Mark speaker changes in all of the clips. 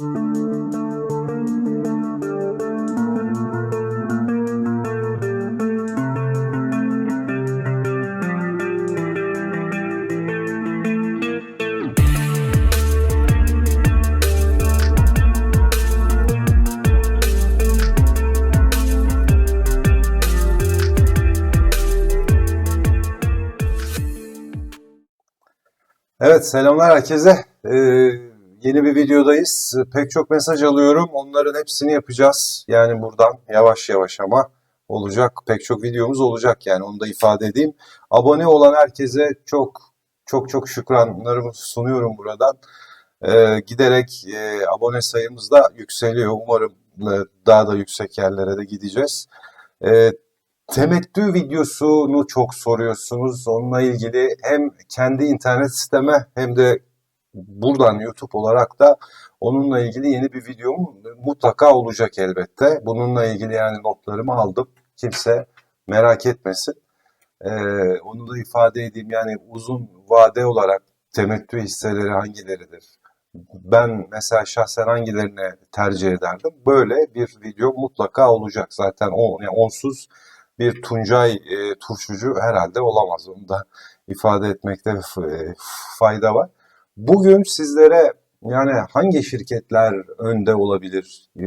Speaker 1: Evet, selamlar herkese. Ee, yeni bir videodayız. Pek çok mesaj alıyorum. Onların hepsini yapacağız. Yani buradan yavaş yavaş ama olacak. Pek çok videomuz olacak yani onu da ifade edeyim. Abone olan herkese çok çok çok şükranlarımı sunuyorum buradan. Ee, giderek e, abone sayımız da yükseliyor. Umarım e, daha da yüksek yerlere de gideceğiz. Ee, Temettü videosunu çok soruyorsunuz. Onunla ilgili hem kendi internet siteme hem de buradan YouTube olarak da onunla ilgili yeni bir videom mutlaka olacak elbette. Bununla ilgili yani notlarımı aldım. Kimse merak etmesin. Ee, onu da ifade edeyim. Yani uzun vade olarak temettü hisseleri hangileridir? Ben mesela şahsen hangilerini tercih ederdim? Böyle bir video mutlaka olacak. Zaten o, yani onsuz bir Tuncay e, turşucu herhalde olamaz. Onu da ifade etmekte e, fayda var. Bugün sizlere yani hangi şirketler önde olabilir e,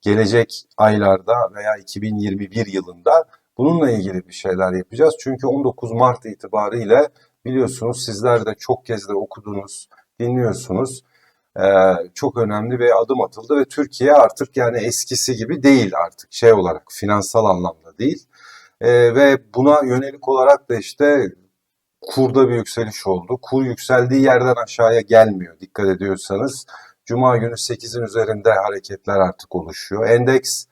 Speaker 1: gelecek aylarda veya 2021 yılında bununla ilgili bir şeyler yapacağız. Çünkü 19 Mart itibariyle biliyorsunuz sizler de çok kez de okudunuz, dinliyorsunuz. Ee, çok önemli bir adım atıldı ve Türkiye artık yani eskisi gibi değil artık şey olarak finansal anlamda değil. Ee, ve buna yönelik olarak da işte kurda bir yükseliş oldu. Kur yükseldiği yerden aşağıya gelmiyor dikkat ediyorsanız. Cuma günü 8'in üzerinde hareketler artık oluşuyor. Endeks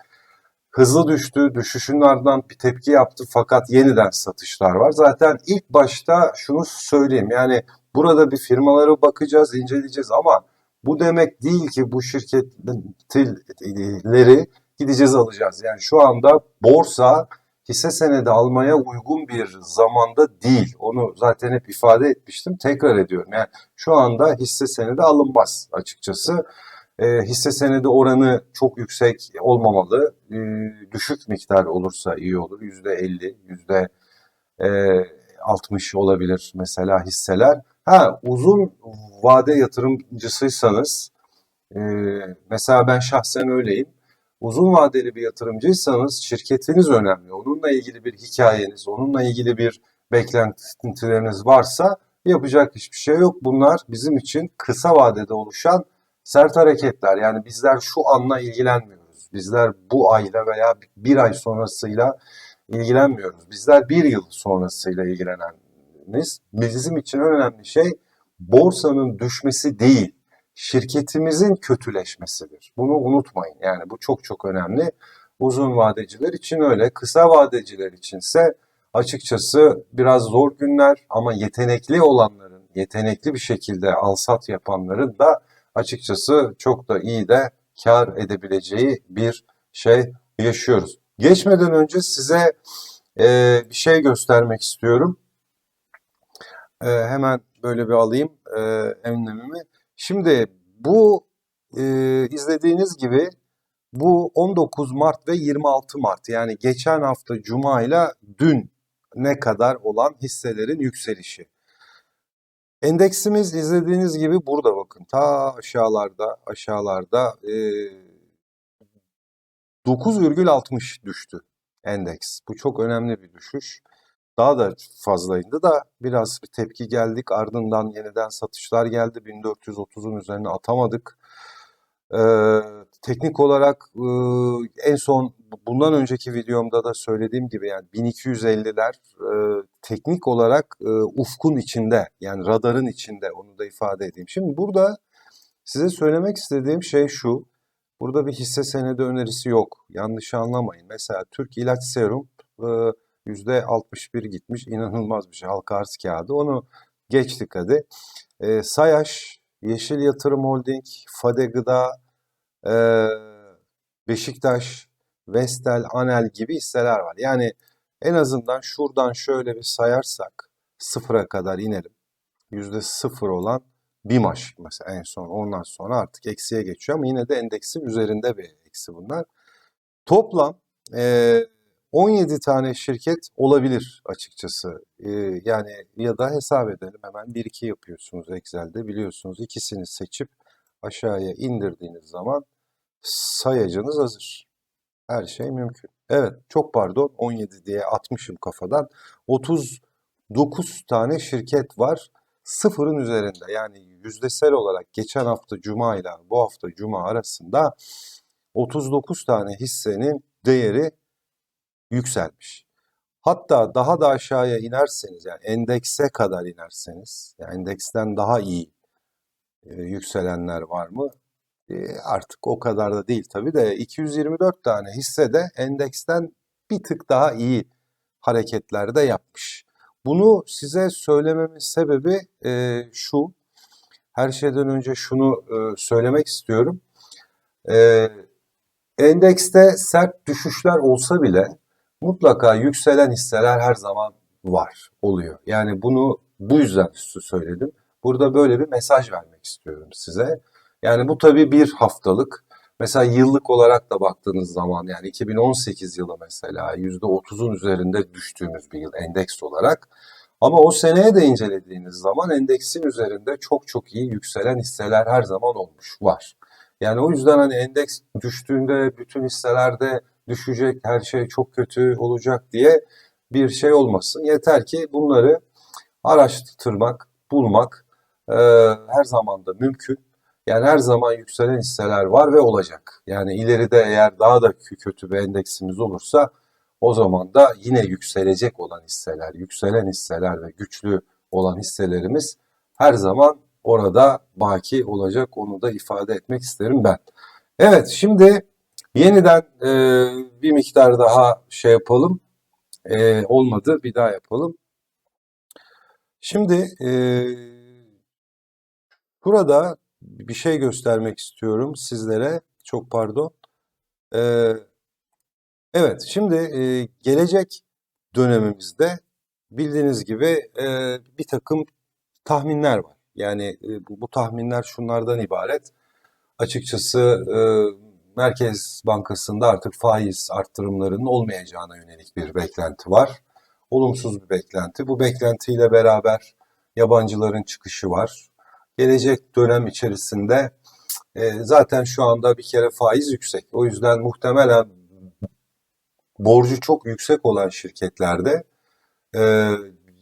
Speaker 1: hızlı düştü, düşüşün ardından bir tepki yaptı fakat yeniden satışlar var. Zaten ilk başta şunu söyleyeyim yani burada bir firmalara bakacağız, inceleyeceğiz ama bu demek değil ki bu şirketleri gideceğiz alacağız. Yani şu anda borsa hisse senedi almaya uygun bir zamanda değil. Onu zaten hep ifade etmiştim. Tekrar ediyorum. Yani şu anda hisse senedi alınmaz açıkçası. E, hisse senedi oranı çok yüksek olmamalı. E, düşük miktar olursa iyi olur. %50, yüzde 60 e, olabilir mesela hisseler. Ha uzun vade yatırımcısıysanız e, mesela ben şahsen öyleyim. Uzun vadeli bir yatırımcıysanız şirketiniz önemli. Onunla ilgili bir hikayeniz, onunla ilgili bir beklentileriniz varsa yapacak hiçbir şey yok. Bunlar bizim için kısa vadede oluşan sert hareketler. Yani bizler şu anla ilgilenmiyoruz. Bizler bu ayla veya bir ay sonrasıyla ilgilenmiyoruz. Bizler bir yıl sonrasıyla ilgileneniz. Bizim için önemli şey borsanın düşmesi değil, şirketimizin kötüleşmesidir. Bunu unutmayın. Yani bu çok çok önemli. Uzun vadeciler için öyle. Kısa vadeciler içinse açıkçası biraz zor günler ama yetenekli olanların, yetenekli bir şekilde alsat yapanların da açıkçası çok da iyi de kar edebileceği bir şey yaşıyoruz. Geçmeden önce size e, bir şey göstermek istiyorum. E, hemen böyle bir alayım e, önlemimi. Şimdi bu e, izlediğiniz gibi bu 19 Mart ve 26 Mart yani geçen hafta Cuma ile dün ne kadar olan hisselerin yükselişi. Endeksimiz izlediğiniz gibi burada bakın ta aşağılarda aşağılarda e, 9,60 düştü endeks. Bu çok önemli bir düşüş. Daha da fazlaydı da biraz bir tepki geldik. Ardından yeniden satışlar geldi. 1430'un üzerine atamadık. Ee, teknik olarak e, en son bundan önceki videomda da söylediğim gibi yani 1250'ler e, teknik olarak e, ufkun içinde yani radarın içinde onu da ifade edeyim. Şimdi burada size söylemek istediğim şey şu. Burada bir hisse senedi önerisi yok. Yanlış anlamayın. Mesela Türk İlaç Serum e, %61 gitmiş. İnanılmaz bir şey. Halka arz kağıdı. Onu geçtik hadi. E, Sayaş, Yeşil Yatırım Holding, Fade Gıda, e, Beşiktaş, Vestel, Anel gibi hisseler var. Yani en azından şuradan şöyle bir sayarsak sıfıra kadar inelim. %0 olan BİMAŞ mesela en son ondan sonra artık eksiye geçiyor ama yine de endeksin üzerinde bir eksi bunlar. Toplam e, 17 tane şirket olabilir açıkçası. E, yani ya da hesap edelim hemen 1-2 yapıyorsunuz Excel'de biliyorsunuz ikisini seçip aşağıya indirdiğiniz zaman sayacınız hazır. Her şey mümkün. Evet çok pardon 17 diye atmışım kafadan. 39 tane şirket var sıfırın üzerinde yani yüzdesel olarak geçen hafta Cuma ile bu hafta Cuma arasında 39 tane hissenin değeri yükselmiş. Hatta daha da aşağıya inerseniz yani endekse kadar inerseniz yani endeksten daha iyi e, yükselenler var mı? E, artık o kadar da değil tabii de 224 tane hisse de endeksten bir tık daha iyi hareketler de yapmış. Bunu size söylememin sebebi e, şu. Her şeyden önce şunu e, söylemek istiyorum. E, endekste sert düşüşler olsa bile mutlaka yükselen hisseler her zaman var, oluyor. Yani bunu bu yüzden söyledim. Burada böyle bir mesaj vermek istiyorum size. Yani bu tabii bir haftalık. Mesela yıllık olarak da baktığınız zaman yani 2018 yılı mesela %30'un üzerinde düştüğümüz bir yıl endeks olarak. Ama o seneye de incelediğiniz zaman endeksin üzerinde çok çok iyi yükselen hisseler her zaman olmuş var. Yani o yüzden hani endeks düştüğünde bütün hisselerde düşecek, her şey çok kötü olacak diye bir şey olmasın. Yeter ki bunları araştırmak, bulmak e, her zaman da mümkün. Yani her zaman yükselen hisseler var ve olacak. Yani ileride eğer daha da kötü bir endeksimiz olursa o zaman da yine yükselecek olan hisseler, yükselen hisseler ve güçlü olan hisselerimiz her zaman orada baki olacak. Onu da ifade etmek isterim ben. Evet şimdi yeniden e, bir miktar daha şey yapalım. E, olmadı bir daha yapalım. Şimdi e, burada bir şey göstermek istiyorum sizlere. Çok pardon. E, evet şimdi e, gelecek dönemimizde bildiğiniz gibi e, bir takım tahminler var. Yani e, bu, bu tahminler şunlardan ibaret. Açıkçası e, Merkez Bankası'nda artık faiz arttırımlarının olmayacağına yönelik bir beklenti var. Olumsuz bir beklenti. Bu beklentiyle beraber yabancıların çıkışı var. Gelecek dönem içerisinde e, zaten şu anda bir kere faiz yüksek. O yüzden muhtemelen borcu çok yüksek olan şirketlerde e,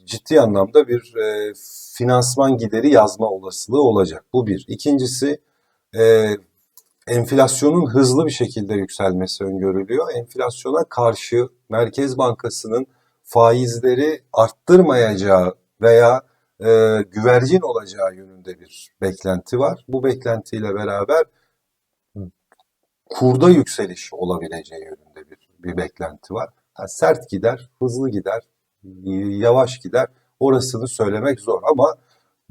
Speaker 1: ciddi anlamda bir e, finansman gideri yazma olasılığı olacak. Bu bir. İkincisi e, enflasyonun hızlı bir şekilde yükselmesi öngörülüyor. Enflasyona karşı Merkez Bankası'nın faizleri arttırmayacağı veya e, güvercin olacağı yönünde bir beklenti var. Bu beklentiyle beraber kurda yükseliş olabileceği yönünde bir, bir beklenti var. Ha, sert gider, hızlı gider, yavaş gider. Orasını söylemek zor ama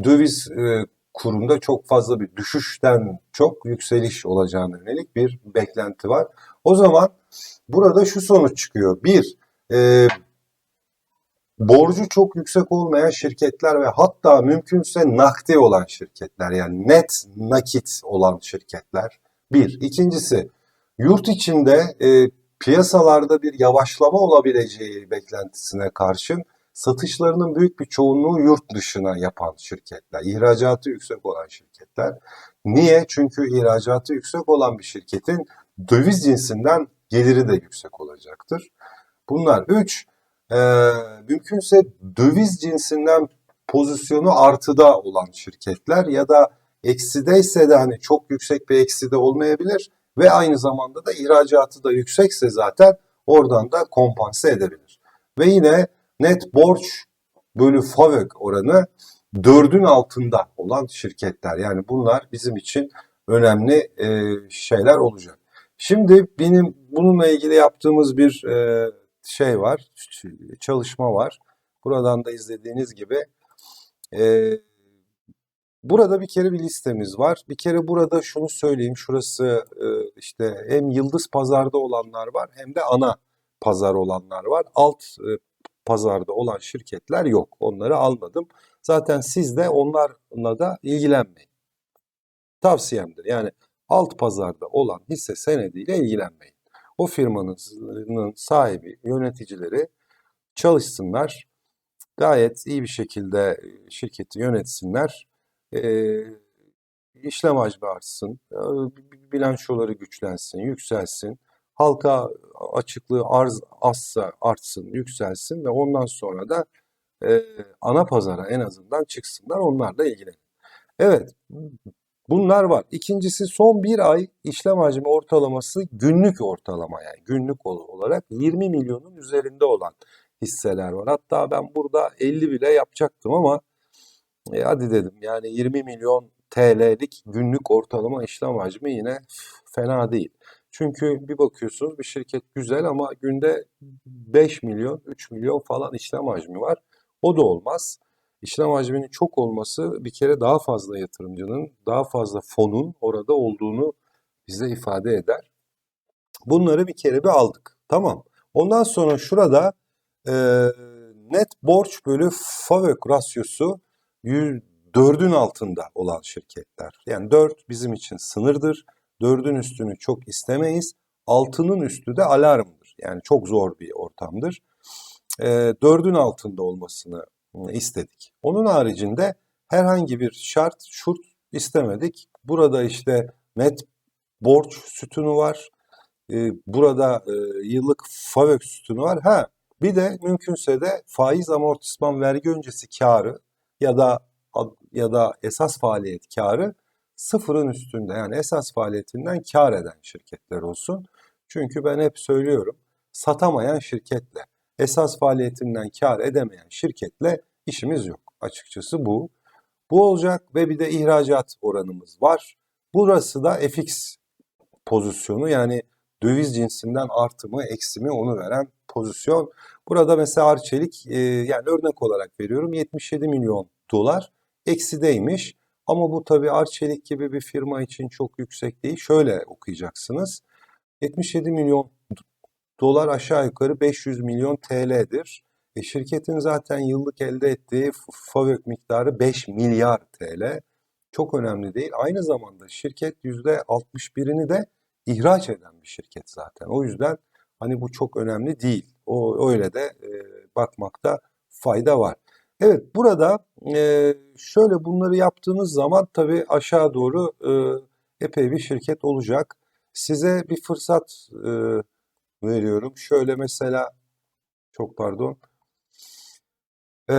Speaker 1: döviz e, kurunda çok fazla bir düşüşten çok yükseliş olacağına yönelik bir beklenti var. O zaman burada şu sonuç çıkıyor. Bir, e, borcu çok yüksek olmayan şirketler ve hatta mümkünse nakdi olan şirketler yani net nakit olan şirketler. Bir. İkincisi yurt içinde e, piyasalarda bir yavaşlama olabileceği beklentisine karşın satışlarının büyük bir çoğunluğu yurt dışına yapan şirketler, ihracatı yüksek olan şirketler. Niye? Çünkü ihracatı yüksek olan bir şirketin döviz cinsinden geliri de yüksek olacaktır. Bunlar üç, e, mümkünse döviz cinsinden pozisyonu artıda olan şirketler ya da eksideyse de hani çok yüksek bir ekside olmayabilir ve aynı zamanda da ihracatı da yüksekse zaten oradan da kompanse edebilir. Ve yine net borç bölü FAVÖK oranı dördün altında olan şirketler. Yani bunlar bizim için önemli e, şeyler olacak. Şimdi benim bununla ilgili yaptığımız bir e, şey var, çalışma var. Buradan da izlediğiniz gibi e, burada bir kere bir listemiz var. Bir kere burada şunu söyleyeyim, şurası e, işte hem yıldız pazarda olanlar var hem de ana pazar olanlar var. Alt e, pazarda olan şirketler yok. Onları almadım. Zaten siz de onlarla da ilgilenmeyin. Tavsiyemdir. Yani alt pazarda olan hisse senediyle ilgilenmeyin. O firmanın sahibi, yöneticileri çalışsınlar. Gayet iyi bir şekilde şirketi yönetsinler. Ee, işlem hacmi artsın, bilançoları güçlensin, yükselsin. Halka açıklığı arz azsa artsın, yükselsin ve ondan sonra da e, ana pazara en azından çıksınlar. Onlarla ilgilenin. Evet, bunlar var. İkincisi son bir ay işlem hacmi ortalaması günlük ortalama yani günlük olarak 20 milyonun üzerinde olan hisseler var. Hatta ben burada 50 bile yapacaktım ama e, hadi dedim yani 20 milyon TL'lik günlük ortalama işlem hacmi yine fena değil. Çünkü bir bakıyorsunuz bir şirket güzel ama günde 5 milyon, 3 milyon falan işlem hacmi var. O da olmaz. İşlem hacminin çok olması bir kere daha fazla yatırımcının, daha fazla fonun orada olduğunu bize ifade eder. Bunları bir kere bir aldık. Tamam. Ondan sonra şurada e, net borç bölü FAVÖK rasyosu 4'ün altında olan şirketler. Yani 4 bizim için sınırdır. 4'ün üstünü çok istemeyiz. 6'nın üstü de alarmdır. Yani çok zor bir ortamdır. E, 4'ün altında olmasını istedik. Onun haricinde herhangi bir şart, şurt istemedik. Burada işte net borç sütunu var. Ee, burada e, yıllık FAVÖK sütunu var. Ha bir de mümkünse de faiz amortisman vergi öncesi karı ya da ya da esas faaliyet karı sıfırın üstünde yani esas faaliyetinden kar eden şirketler olsun. Çünkü ben hep söylüyorum satamayan şirketle esas faaliyetinden kar edemeyen şirketle işimiz yok. Açıkçası bu. Bu olacak ve bir de ihracat oranımız var. Burası da FX pozisyonu yani döviz cinsinden artımı, eksimi onu veren pozisyon. Burada mesela Arçelik e, yani örnek olarak veriyorum 77 milyon dolar eksideymiş. Ama bu tabii Arçelik gibi bir firma için çok yüksek değil. Şöyle okuyacaksınız. 77 milyon dolar aşağı yukarı 500 milyon TL'dir. E şirketin zaten yıllık elde ettiği FAVÖK miktarı 5 milyar TL. Çok önemli değil. Aynı zamanda şirket %61'ini de ihraç eden bir şirket zaten. O yüzden hani bu çok önemli değil. O öyle de e, bakmakta fayda var. Evet burada e, şöyle bunları yaptığınız zaman tabii aşağı doğru e, epey bir şirket olacak. Size bir fırsat e, veriyorum. Şöyle mesela çok pardon. E,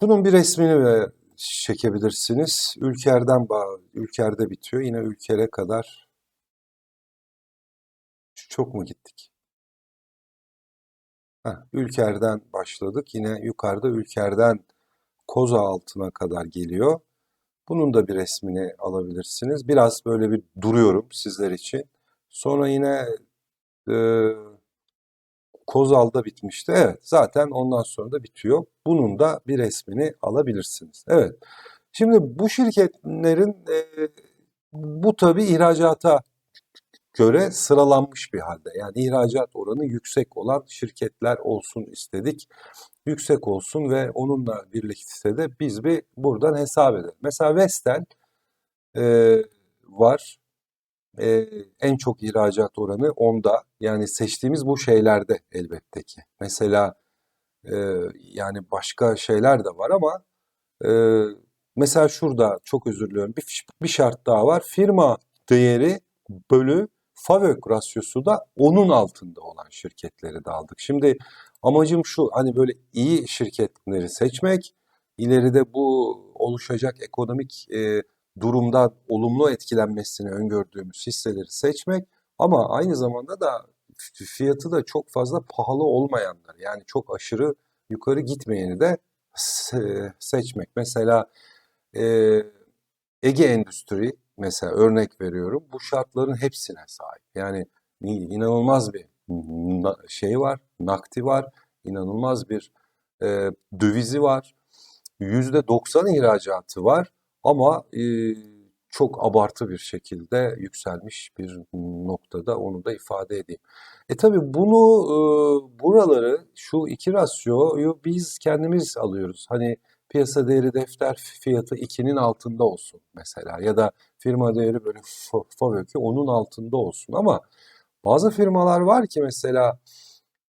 Speaker 1: bunun bir resmini ve çekebilirsiniz. Ülkerden Ülker'de bitiyor. Yine Ülker'e kadar çok mu gittik? Heh, Ülker'den başladık. Yine yukarıda Ülker'den Koza altına kadar geliyor. Bunun da bir resmini alabilirsiniz. Biraz böyle bir duruyorum sizler için. Sonra yine e, Kozal'da bitmişti. Evet zaten ondan sonra da bitiyor. Bunun da bir resmini alabilirsiniz. Evet. Şimdi bu şirketlerin e, bu tabi ihracata göre sıralanmış bir halde. Yani ihracat oranı yüksek olan şirketler olsun istedik. Yüksek olsun ve onunla birlikte de biz bir buradan hesap edelim. Mesela Vestel e, var. E, en çok ihracat oranı onda. Yani seçtiğimiz bu şeylerde elbette ki. Mesela e, yani başka şeyler de var ama e, mesela şurada çok özür diliyorum bir, bir şart daha var. Firma değeri bölü FAVÖK rasyosu da onun altında olan şirketleri de aldık. Şimdi amacım şu hani böyle iyi şirketleri seçmek, ileride bu oluşacak ekonomik e, durumdan olumlu etkilenmesini öngördüğümüz hisseleri seçmek ama aynı zamanda da fiyatı da çok fazla pahalı olmayanlar yani çok aşırı yukarı gitmeyeni de seçmek. Mesela e, Ege Endüstri mesela örnek veriyorum bu şartların hepsine sahip. Yani inanılmaz bir şey var, nakti var, inanılmaz bir e, dövizi var. %90 ihracatı var ama e, çok abartı bir şekilde yükselmiş bir noktada onu da ifade edeyim. E tabii bunu e, buraları şu iki rasyoyu biz kendimiz alıyoruz. Hani piyasa değeri defter fiyatı 2'nin altında olsun mesela ya da firma değeri böyle FAVÖK'ü onun altında olsun ama bazı firmalar var ki mesela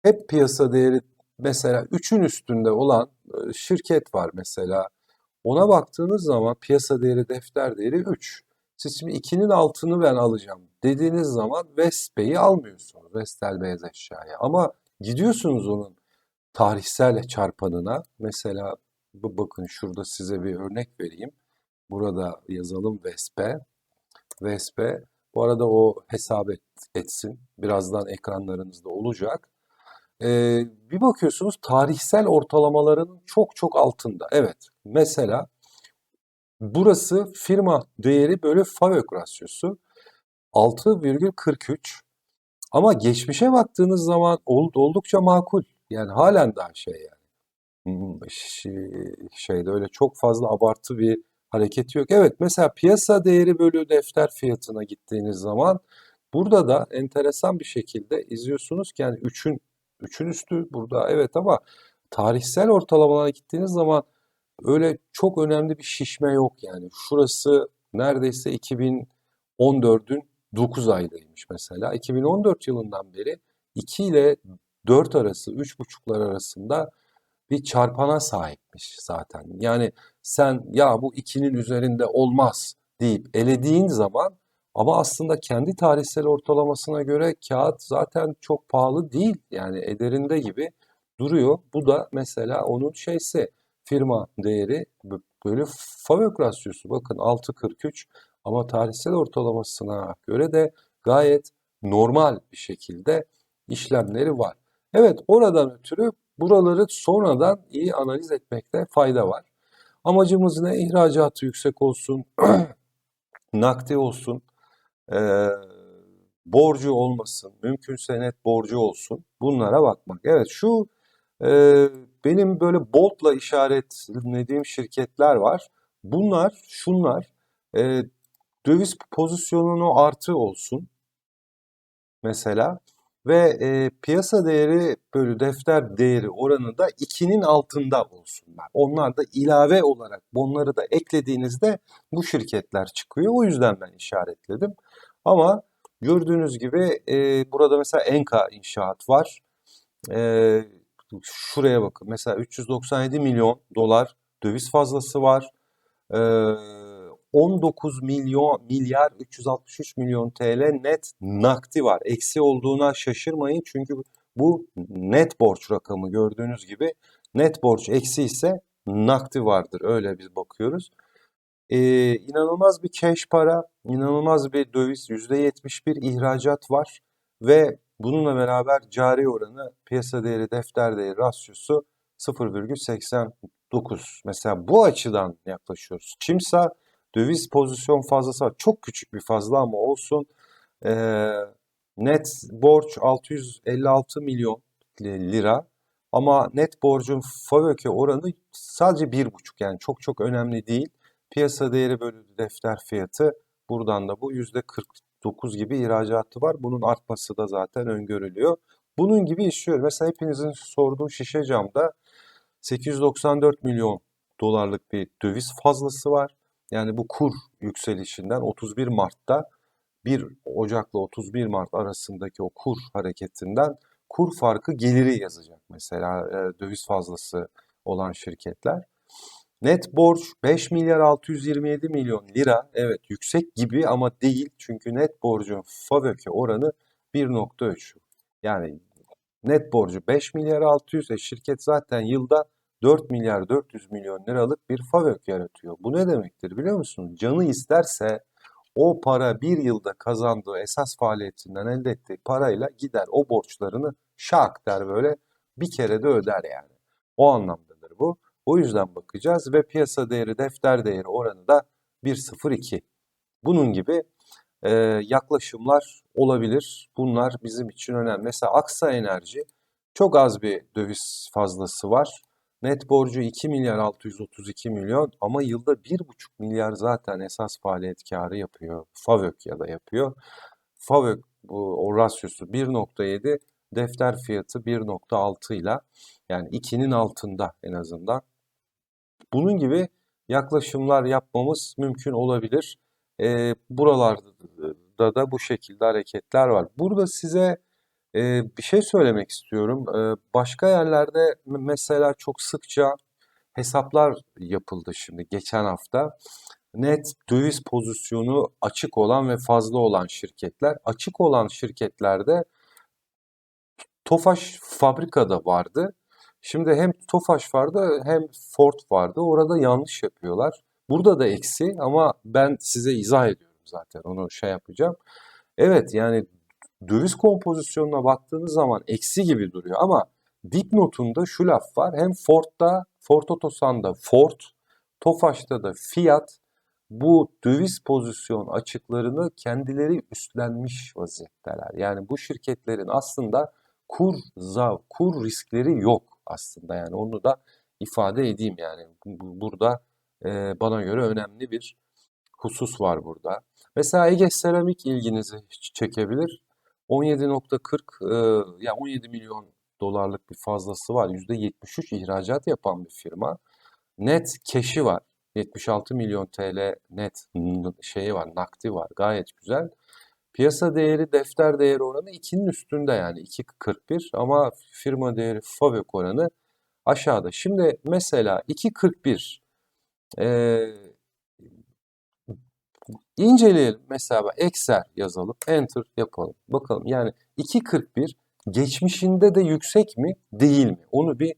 Speaker 1: hep piyasa değeri mesela 3'ün üstünde olan e, şirket var mesela. Ona baktığınız zaman piyasa değeri defter değeri 3. Siz şimdi 2'nin altını ben alacağım dediğiniz zaman Vespe'yi almıyorsunuz. Vestel beyaz eşyaya. Ama gidiyorsunuz onun tarihsel çarpanına. Mesela bu bakın şurada size bir örnek vereyim. Burada yazalım Vespe. Vespe. Bu arada o hesap et, etsin. Birazdan ekranlarınızda olacak. Ee, bir bakıyorsunuz tarihsel ortalamaların çok çok altında. Evet. Mesela burası firma değeri bölü FAVÖK rasyosu 6,43. Ama geçmişe baktığınız zaman ol- oldukça makul. Yani halen daha şey yani. Şeyde öyle çok fazla abartı bir hareket yok. Evet mesela piyasa değeri bölü defter fiyatına gittiğiniz zaman burada da enteresan bir şekilde izliyorsunuz ki yani 3'ün 3'ün üstü burada evet ama tarihsel ortalamalara gittiğiniz zaman öyle çok önemli bir şişme yok yani. Şurası neredeyse 2014'ün 9 ayındaymış mesela. 2014 yılından beri 2 ile 4 arası, 3,5'lar arasında bir çarpana sahipmiş zaten. Yani sen ya bu 2'nin üzerinde olmaz deyip elediğin zaman ama aslında kendi tarihsel ortalamasına göre kağıt zaten çok pahalı değil. Yani ederinde gibi duruyor. Bu da mesela onun şeysi firma değeri bö- bölü FAVÖK rasyosu. Bakın 6.43 ama tarihsel ortalamasına göre de gayet normal bir şekilde işlemleri var. Evet oradan ötürü buraları sonradan iyi analiz etmekte fayda var. Amacımız ne? İhracatı yüksek olsun, nakdi olsun, eee, borcu olmasın, mümkünse net borcu olsun. Bunlara bakmak. Evet şu eee, benim böyle bold'la işaretlediğim şirketler var. Bunlar, şunlar eee, döviz pozisyonunu artı olsun mesela ve e, piyasa değeri bölü defter değeri oranı da 2'nin altında olsunlar. Onlar da ilave olarak bunları da eklediğinizde bu şirketler çıkıyor. O yüzden ben işaretledim. Ama gördüğünüz gibi e, burada mesela Enka İnşaat var. E, şuraya bakın. Mesela 397 milyon dolar döviz fazlası var. E, 19 milyon milyar 363 milyon TL net nakdi var. Eksi olduğuna şaşırmayın çünkü bu net borç rakamı gördüğünüz gibi net borç eksi ise nakdi vardır. Öyle biz bakıyoruz. Ee, inanılmaz bir cash para, inanılmaz bir döviz, %71 ihracat var ve bununla beraber cari oranı, piyasa değeri, defter değeri rasyosu 0,89. Mesela bu açıdan yaklaşıyoruz. Çimsa döviz pozisyon fazlası var. Çok küçük bir fazla ama olsun. Ee, net borç 656 milyon lira. Ama net borcun FAVÖK'e oranı sadece 1,5 yani çok çok önemli değil. Piyasa değeri bölü defter fiyatı buradan da bu %49 gibi ihracatı var. Bunun artması da zaten öngörülüyor. Bunun gibi işliyor. Mesela hepinizin sorduğu şişe camda 894 milyon dolarlık bir döviz fazlası var. Yani bu kur yükselişinden 31 Mart'ta 1 Ocak'la 31 Mart arasındaki o kur hareketinden kur farkı geliri yazacak mesela e, döviz fazlası olan şirketler. Net borç 5 milyar 627 milyon lira. Evet yüksek gibi ama değil. Çünkü net borcun FAVÖK'e oranı 1.3. Yani net borcu 5 milyar 600. E şirket zaten yılda 4 milyar 400 milyon liralık bir FAVÖK yaratıyor. Bu ne demektir biliyor musun? Canı isterse o para bir yılda kazandığı esas faaliyetinden elde ettiği parayla gider o borçlarını şak der böyle bir kere de öder yani. O anlamdadır bu. O yüzden bakacağız ve piyasa değeri defter değeri oranı da 1.02. Bunun gibi e, yaklaşımlar olabilir. Bunlar bizim için önemli. Mesela Aksa Enerji çok az bir döviz fazlası var. Net borcu 2 milyar 632 milyon ama yılda 1,5 milyar zaten esas faaliyet karı yapıyor. FAVÖK ya da yapıyor. FAVÖK bu o rasyosu 1.7, defter fiyatı 1.6 ile yani 2'nin altında en azından. Bunun gibi yaklaşımlar yapmamız mümkün olabilir. Ee, buralarda da bu şekilde hareketler var. Burada size e, bir şey söylemek istiyorum. Ee, başka yerlerde mesela çok sıkça hesaplar yapıldı şimdi geçen hafta. Net döviz pozisyonu açık olan ve fazla olan şirketler. Açık olan şirketlerde Tofaş fabrikada vardı. Şimdi hem Tofaş vardı hem Ford vardı. Orada yanlış yapıyorlar. Burada da eksi ama ben size izah ediyorum zaten. Onu şey yapacağım. Evet yani döviz kompozisyonuna baktığınız zaman eksi gibi duruyor ama dipnotunda şu laf var. Hem Ford'da, Ford Otosan'da Ford, Tofaş'ta da Fiat bu döviz pozisyon açıklarını kendileri üstlenmiş vaziyetteler. Yani bu şirketlerin aslında kur zav, kur riskleri yok aslında. Yani onu da ifade edeyim yani. Bu- bu- Burada e, bana göre önemli bir husus var burada. Mesela Ege Seramik ilginizi çekebilir. 17.40 e, ya 17 milyon dolarlık bir fazlası var. %73 ihracat yapan bir firma. Net cash'i var. 76 milyon TL net şeyi var, nakdi var. Gayet güzel. Piyasa değeri, defter değeri oranı 2'nin üstünde yani 2.41 ama firma değeri FAVÖK oranı aşağıda. Şimdi mesela 2.41 eee inceleyelim. Mesela Excel yazalım, Enter yapalım. Bakalım yani 2.41 geçmişinde de yüksek mi, değil mi? Onu bir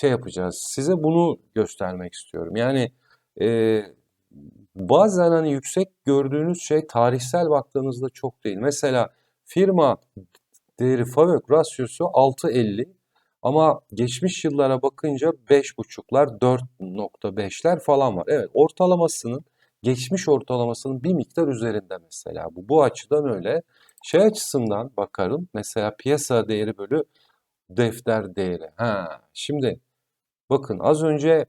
Speaker 1: şey yapacağız. Size bunu göstermek istiyorum. Yani e, bazen hani yüksek gördüğünüz şey tarihsel baktığınızda çok değil. Mesela firma değeri FAVÖK rasyosu 6.50 ama geçmiş yıllara bakınca 5.5'lar 4.5'ler falan var. Evet ortalamasının geçmiş ortalamasının bir miktar üzerinde mesela bu. Bu açıdan öyle. Şey açısından bakarım mesela piyasa değeri bölü defter değeri. Ha, şimdi bakın az önce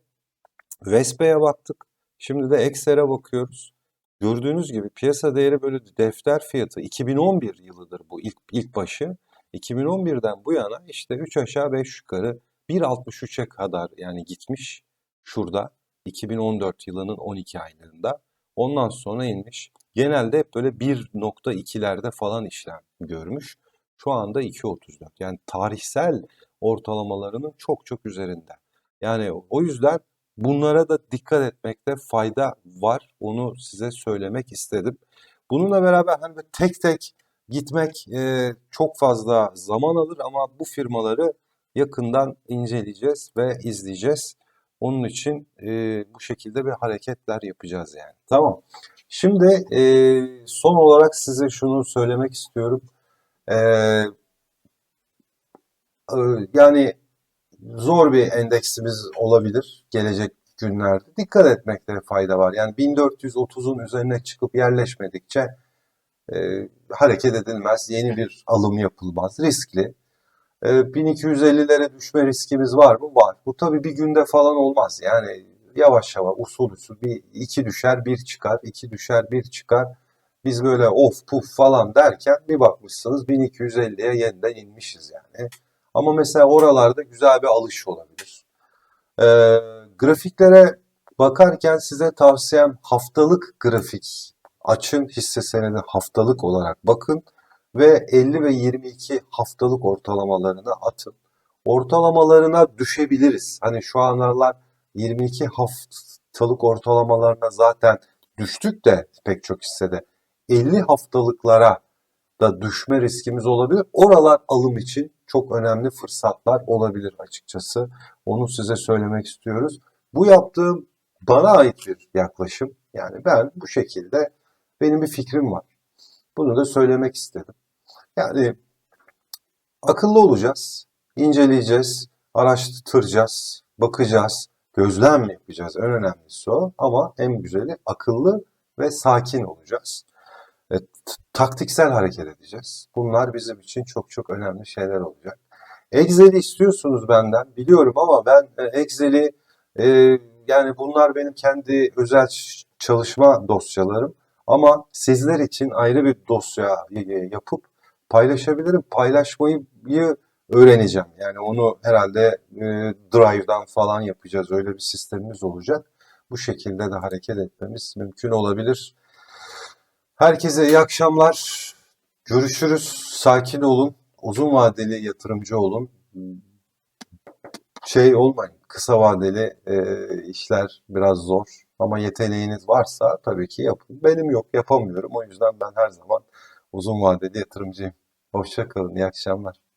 Speaker 1: Vespe'ye baktık. Şimdi de Excel'e bakıyoruz. Gördüğünüz gibi piyasa değeri bölü defter fiyatı 2011 yılıdır bu ilk ilk başı. 2011'den bu yana işte 3 aşağı 5 yukarı 1.63'e kadar yani gitmiş şurada 2014 yılının 12 aylarında. Ondan sonra inmiş. Genelde hep böyle 1.2'lerde falan işlem görmüş. Şu anda 2.34. Yani tarihsel ortalamalarının çok çok üzerinde. Yani o yüzden bunlara da dikkat etmekte fayda var. Onu size söylemek istedim. Bununla beraber hani tek tek gitmek e, çok fazla zaman alır ama bu firmaları yakından inceleyeceğiz ve izleyeceğiz. Onun için e, bu şekilde bir hareketler yapacağız yani. Tamam. Şimdi e, son olarak size şunu söylemek istiyorum. E, e, yani zor bir endeksimiz olabilir gelecek günlerde. Dikkat etmekte fayda var. Yani 1430'un üzerine çıkıp yerleşmedikçe e, hareket edilmez. Yeni bir alım yapılmaz. Riskli. E, 1250'lere düşme riskimiz var mı? Var. Bu tabii bir günde falan olmaz. Yani yavaş yavaş usul usul bir iki düşer bir çıkar, iki düşer bir çıkar. Biz böyle of puf falan derken bir bakmışsınız 1250'ye yeniden inmişiz yani. Ama mesela oralarda güzel bir alış olabilir. Ee, grafiklere bakarken size tavsiyem haftalık grafik açın hisse senedi haftalık olarak bakın ve 50 ve 22 haftalık ortalamalarını atın. Ortalamalarına düşebiliriz. Hani şu anlar 22 haftalık ortalamalarına zaten düştük de pek çok hissede 50 haftalıklara da düşme riskimiz olabilir. Oralar alım için çok önemli fırsatlar olabilir açıkçası. Onu size söylemek istiyoruz. Bu yaptığım bana ait bir yaklaşım. Yani ben bu şekilde benim bir fikrim var. Bunu da söylemek istedim. Yani akıllı olacağız, inceleyeceğiz, araştıracağız, bakacağız, gözlem yapacağız. En önemlisi o. Ama en güzeli akıllı ve sakin olacağız. E, taktiksel hareket edeceğiz. Bunlar bizim için çok çok önemli şeyler olacak. Excel'i istiyorsunuz benden biliyorum ama ben e, Excel'i e, yani bunlar benim kendi özel çalışma dosyalarım ama sizler için ayrı bir dosya yapıp paylaşabilirim. Paylaşmayı öğreneceğim. Yani onu herhalde e, Drive'dan falan yapacağız. Öyle bir sistemimiz olacak. Bu şekilde de hareket etmemiz mümkün olabilir. Herkese iyi akşamlar. Görüşürüz. Sakin olun. Uzun vadeli yatırımcı olun. Şey olmayın. Kısa vadeli e, işler biraz zor. Ama yeteneğiniz varsa tabii ki yapın. Benim yok, yapamıyorum. O yüzden ben her zaman uzun vadeli yatırımcıyım. Hoşça kalın. İyi akşamlar.